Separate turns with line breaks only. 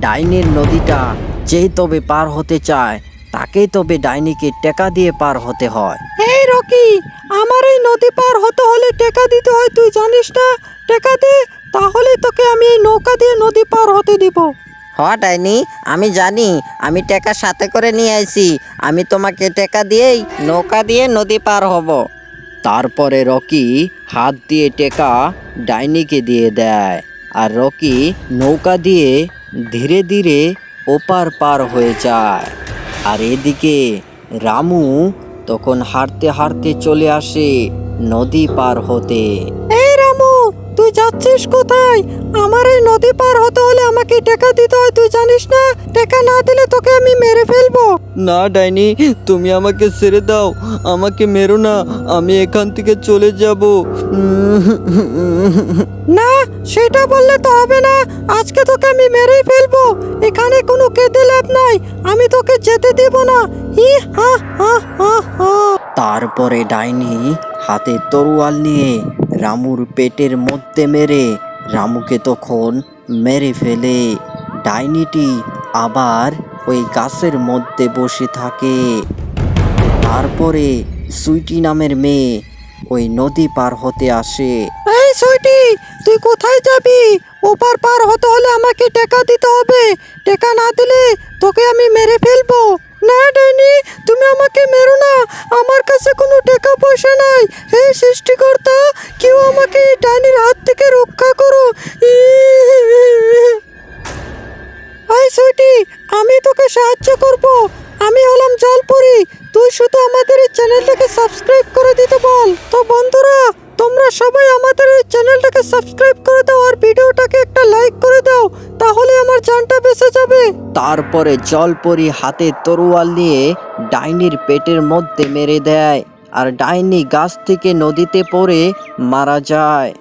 ডাইনির নদীটা যেই তবে পার হতে চায় তাকেই তবে ডাইনিকে টেকা দিয়ে পার হতে হয়।
এই রকি! আমার এই নদী পার হতে হলে টেকা দিতে হয় তুই জানিস না? টেকা দে তাহলে তোকে আমি এই নৌকা দিয়ে নদী পার হতে দিব।
হ ডাইনি আমি জানি আমি টাকা সাথে করে নিয়ে আইছি আমি তোমাকে টাকা দিয়েই নৌকা দিয়ে নদী পার হব।
তারপরে রকি হাত দিয়ে টেকা ডাইনিকে দিয়ে দেয় আর রকি নৌকা দিয়ে ধীরে ধীরে ওপার পার হয়ে যায়। আর এদিকে রামু তখন হাঁটতে হাঁটতে চলে আসে নদী পার হতে।
যাচ্ছিস কোথায়? আমার এই নদী পার হতে হলে আমাকে টাকা দিতে হয় তুই জানিস না? টাকা না দিলে তোকে আমি মেরে ফেলব।
না ডাইনি তুমি আমাকে ছেড়ে দাও। আমাকে মেরো না আমি এখান থেকে চলে যাব।
না সেটা বললে তো হবে না। আজকে তোকে আমি মেরেই ফেলব। এখানে কোনো কেঁদে লাভ নাই। আমি তোকে যেতে দেব না। হি হা হা হা হা।
তারপরে ডাইনি হাতে তরোয়াল নিয়ে রামুর পেটের মধ্যে মেরে রামুকে তখন মেরে ফেলে। ডাইনিটি আবার ওই গাছের মধ্যে বসে থাকে। তারপরে সুইটি নামের মেয়ে ওই নদী পার হতে আসে।
এই সুইটি, তুই কোথায় যাবি? ওপার পার হতে হলে আমাকে টাকা দিতে হবে। টাকা না দিলে তোকে আমি মেরে ফেলব। না, ডাইনি, তুমি আমাকে মেরো না। আমার কাছে কোনো টাকা পয়সা নাই। হে সৃষ্টিকর্তা! কেউ আমাকে ডাইনির হাত থেকে রক্ষা করো। এই সুইটি আমি তোকে সাহায্য করব। আমি হলাম জলপুরি। তুই শুধু আমাদের এই চ্যানেলটাকে সাবস্ক্রাইব করে দিতে বল। তো বন্ধুরা, তোমরা সবাই আমাদের এই চ্যানেলটাকে সাবস্ক্রাইব করে দাও আর ভিডিওটাকে একটা লাইক করে দাও, তাহলে আমার জানটা বেঁচে যাবে।
তারপরে জলপরি হাতে তরোয়াল নিয়ে ডাইনির পেটের মধ্যে মেরে দেয়। আর ডাইনি গাছ থেকে নদীতে পড়ে মারা যায়।